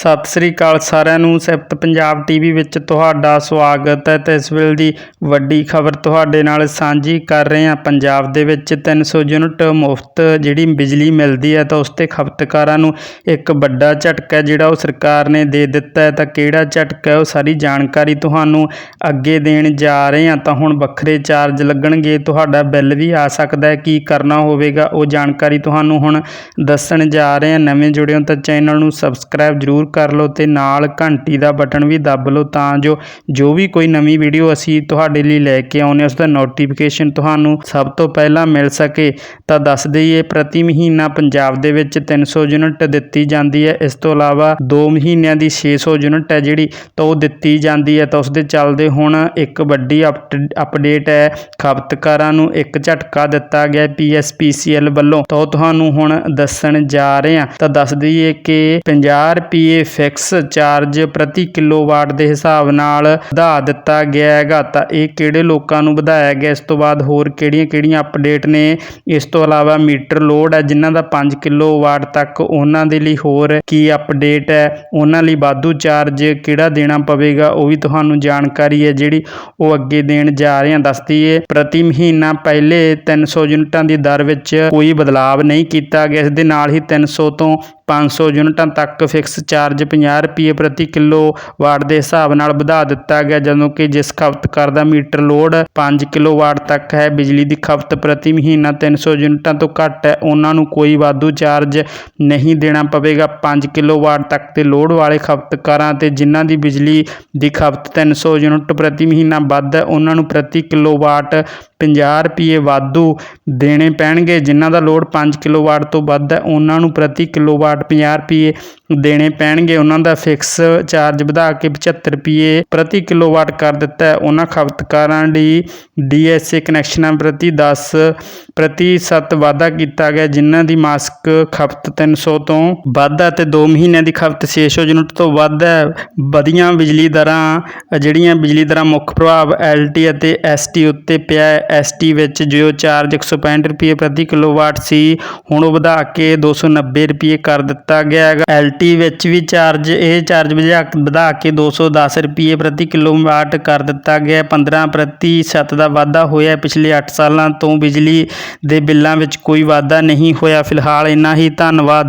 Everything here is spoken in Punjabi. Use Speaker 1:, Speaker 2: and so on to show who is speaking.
Speaker 1: ਸਤਿ ਸ੍ਰੀ ਅਕਾਲ ਸਾਰਿਆਂ ਨੂੰ। ਸਿਫਤ ਪੰਜਾਬ ਟੀਵੀ ਵਿੱਚ ਤੁਹਾਡਾ ਸਵਾਗਤ ਹੈ ਤੇ ਇਸ ਵੇਲੇ ਦੀ ਵੱਡੀ ਖਬਰ ਤੁਹਾਡੇ ਨਾਲ ਸਾਂਝੀ ਕਰ ਰਹੇ ਹਾਂ। ਪੰਜਾਬ ਦੇ ਵਿੱਚ 300 ਯੂਨਿਟ ਮੁਫਤ ਜਿਹੜੀ ਬਿਜਲੀ ਮਿਲਦੀ ਹੈ ਤਾਂ ਉਸ ਤੇ ਖਪਤਕਾਰਾਂ ਨੂੰ ਇੱਕ ਵੱਡਾ ਝਟਕਾ ਜਿਹੜਾ ਉਹ ਸਰਕਾਰ ਨੇ ਦੇ ਦਿੱਤਾ ਹੈ। ਤਾਂ ਕਿਹੜਾ ਝਟਕਾ ਹੈ ਉਹ ਸਾਰੀ ਜਾਣਕਾਰੀ ਤੁਹਾਨੂੰ ਅੱਗੇ ਦੇਣ ਜਾ ਰਹੇ ਹਾਂ। ਤਾਂ ਹੁਣ ਵੱਖਰੇ ਚਾਰਜ ਲੱਗਣਗੇ, ਤੁਹਾਡਾ ਬਿੱਲ ਵੀ ਆ ਸਕਦਾ ਹੈ। ਕੀ ਕਰਨਾ ਹੋਵੇਗਾ ਉਹ ਜਾਣਕਾਰੀ ਤੁਹਾਨੂੰ ਹੁਣ ਦੱਸਣ ਜਾ ਰਹੇ ਹਾਂ। ਨਵੇਂ ਜੁੜਿਓ ਤਾਂ ਚੈਨਲ ਨੂੰ ਸਬਸਕ੍ਰਾਈਬ ਜਰੂਰ ਕਰ ਲਓ ਤੇ ਨਾਲ ਘੰਟੀ ਦਾ ਬਟਨ ਵੀ ਦੱਬ ਲਓ ਤਾਂ ਜੋ ਜੋ ਵੀ ਕੋਈ ਨਵੀਂ ਵੀਡੀਓ ਅਸੀਂ ਤੁਹਾਡੇ ਲਈ ਲੈ ਕੇ ਆਉਂਦੇ ਹਾਂ ਉਸ ਦਾ ਨੋਟੀਫਿਕੇਸ਼ਨ ਤੁਹਾਨੂੰ ਸਭ ਤੋਂ ਪਹਿਲਾਂ ਮਿਲ ਸਕੇ। ਤਾਂ ਦੱਸ ਦਈਏ, ਪ੍ਰਤੀ ਮਹੀਨਾ ਪੰਜਾਬ ਦੇ ਵਿੱਚ 300 ਯੂਨਿਟ ਦਿੱਤੀ ਜਾਂਦੀ ਹੈ। ਇਸ ਤੋਂ ਇਲਾਵਾ 2 ਮਹੀਨਿਆਂ ਦੀ 600 ਯੂਨਿਟ ਹੈ ਜਿਹੜੀ ਤਾਂ ਉਹ ਦਿੱਤੀ ਜਾਂਦੀ ਹੈ। ਤਾਂ ਉਸ ਦੇ ਚੱਲਦੇ ਹੁਣ ਇੱਕ ਵੱਡੀ ਅਪਟ- ਅਪਡੇਟ ਹੈ। ਖਪਤਕਾਰਾਂ ਨੂੰ ਇੱਕ ਝਟਕਾ ਦਿੱਤਾ ਗਿਆ ਪੀਐਸਪੀਸੀਐਲ ਵੱਲੋਂ। ਤਾਂ ਉਹ ਤੁਹਾਨੂੰ ਹੁਣ ਦੱਸਣ ਜਾ ਰਹੇ ਹਾਂ। ਤਾਂ ਦੱਸ ਦਈਏ ਕਿ 50 ਰੁਪਏ ਫਿਕਸ ਚਾਰਜ ਪ੍ਰਤੀ ਕਿਲੋਵਾਟ ਦੇ ਹਿਸਾਬ ਨਾਲ ਵਧਾ ਦਿੱਤਾ ਗਿਆ ਹੈਗਾ। ਤਾਂ ਇਹ ਕਿਹੜੇ ਲੋਕਾਂ ਨੂੰ ਵਧਾਇਆ ਗਿਆ? ਇਸ ਤੋਂ ਬਾਅਦ ਹੋਰ ਕਿਹੜੀਆਂ-ਕਿਹੜੀਆਂ ਅਪਡੇਟ ਨੇ? ਇਸ ਤੋਂ ਇਲਾਵਾ ਮੀਟਰ ਲੋਡ ਹੈ, ਜਿਨ੍ਹਾਂ ਦਾ 5 ਕਿਲੋਵਾਟ ਤੱਕ ਉਹਨਾਂ ਦੇ ਲਈ ਹੋਰ ਕੀ ਅਪਡੇਟ ਹੈ? ਉਹਨਾਂ ਲਈ ਵਾਧੂ ਚਾਰਜ ਕਿਹੜਾ ਦੇਣਾ ਪਵੇਗਾ? ਉਹ ਵੀ ਤੁਹਾਨੂੰ ਜਾਣਕਾਰੀ ਹੈ, ਜਿਹੜੀ ਉਹ ਅੱਗੇ ਦੇਣ ਜਾ ਰਹੇ ਹਾਂ। ਦੱਸ ਦਈਏ ਪ੍ਰਤੀ ਮਹੀਨਾ ਪਹਿਲੇ 300 ਯੂਨਿਟਾਂ ਦੀ ਦਰ ਵਿੱਚ ਕੋਈ ਬਦਲਾਵ ਨਹੀਂ ਕੀਤਾ ਗਿਆ। ਇਸ ਦੇ ਨਾਲ ਹੀ 300 ਤੋਂ 500 ਯੂਨਿਟਾਂ ਤੱਕ ਫਿਕਸ ਚਾਰਜ 50 ਰੁਪਏ ਪ੍ਰਤੀ ਕਿਲੋ ਵਾਟ ਦੇ ਹਿਸਾਬ ਨਾਲ ਵਧਾ ਦਿੱਤਾ ਗਿਆ, ਜਦੋਂ ਕਿ ਜਿਸ ਖਪਤਕਾਰ ਦਾ ਮੀਟਰ ਲੋਡ 5 ਕਿਲੋ ਵਾਟ ਤੱਕ ਹੈ, ਬਿਜਲੀ ਦੀ ਖਪਤ ਪ੍ਰਤੀ ਮਹੀਨਾ 300 ਯੂਨਿਟਾਂ ਤੋਂ ਘੱਟ ਹੈ, ਉਹਨਾਂ ਨੂੰ ਕੋਈ ਵਾਧੂ ਚਾਰਜ ਨਹੀਂ ਦੇਣਾ ਪਵੇਗਾ। 5 ਕਿਲੋ ਵਾਟ ਤੱਕ ਦੇ ਲੋਡ ਵਾਲੇ ਖਪਤਕਾਰਾਂ ਤੇ ਜਿਨ੍ਹਾਂ ਦੀ ਬਿਜਲੀ ਦੀ ਖਪਤ 300 ਯੂਨਿਟ ਪ੍ਰਤੀ ਮਹੀਨਾ ਵੱਧ ਹੈ, ਉਹਨਾਂ ਨੂੰ ਪ੍ਰਤੀ ਕਿਲੋ ਵਾਟ 50 ਰੁਪਏ ਵਾਧੂ ਦੇਣੇ ਪੈਣਗੇ, ਜਿਨ੍ਹਾਂ ਦਾ ਲੋਡ 5 ਕਿਲੋਵਾਟ ਤੋਂ ਵੱਧ ਹੈ, ਉਹਨਾਂ ਨੂੰ ਪ੍ਰਤੀ ਕਿਲੋਵਾਟ 50 ਰੁਪਏ ਦੇਣੇ ਪੈਣਗੇ। ਉਹਨਾਂ ਦਾ ਫਿਕਸ ਚਾਰਜ ਵਧਾ ਕੇ 75 ਰੁਪਏ ਪ੍ਰਤੀ ਕਿਲੋਵਾਟ ਕਰ ਦਿੱਤਾ ਹੈ। ਉਹਨਾਂ ਖਪਤਕਾਰਾਂ ਲਈ ਡੀਐਸਏ ਕਨੈਕਸ਼ਨਾਂ ਪ੍ਰਤੀ 10 ਪ੍ਰਤੀਸ਼ਤ ਵਾਧਾ ਕੀਤਾ ਗਿਆ, ਜਿਨ੍ਹਾਂ ਦੀ ਮਾਸਕ ਖਪਤ 300 ਤੋਂ ਵੱਧ ਹੈ ਤੇ 2 ਮਹੀਨਿਆਂ ਦੀ ਖਪਤ 600 ਯੂਨਿਟ ਤੋਂ ਵੱਧ ਹੈ। ਵਧੀਆਂ ਬਿਜਲੀ ਦਰਾਂ, ਜਿਹੜੀਆਂ ਬਿਜਲੀ ਦਰਾਂ ਮੁੱਖ ਪ੍ਰਭਾਵ ਐਲਟੀ ਅਤੇ ਐਸਟੀ ਉੱਤੇ ਪਿਆ ਐਸਟੀ ਵਿੱਚ ਜੋ ਚਾਰਜ 165 ਰੁਪਏ ਪ੍ਰਤੀ ਕਿਲੋਵਾਟ ਸੀ। ਹੁਣ ਉਹ ਵਧਾ ਕੇ 290 ਰੁਪਏ ਕਰ ਦਿੱਤਾ ਗਿਆ ਹੈਗਾ। ਐਲਟੀ ਵਿੱਚ ਵੀ ਚਾਰਜ, ਇਹ ਚਾਰਜ ਵਧਾ ਵਧਾ ਕੇ 210 ਰੁਪਏ ਪ੍ਰਤੀ ਕਿਲੋਵਾਟ ਕਰ ਦਿੱਤਾ ਗਿਆ ਹੈ। 15 ਪ੍ਰਤੀਸ਼ਤ ਦਾ ਵਾਧਾ ਹੋਇਆ ਪਿਛਲੇ 8 ਸਾਲਾਂ ਤੋਂ ਬਿਜਲੀ ਦੇ ਬਿੱਲਾਂ ਵਿੱਚ ਕੋਈ ਵਾਧਾ ਨਹੀਂ ਹੋਇਆ। ਫਿਲਹਾਲ ਇੰਨਾ ਹੀ। ਧੰਨਵਾਦ।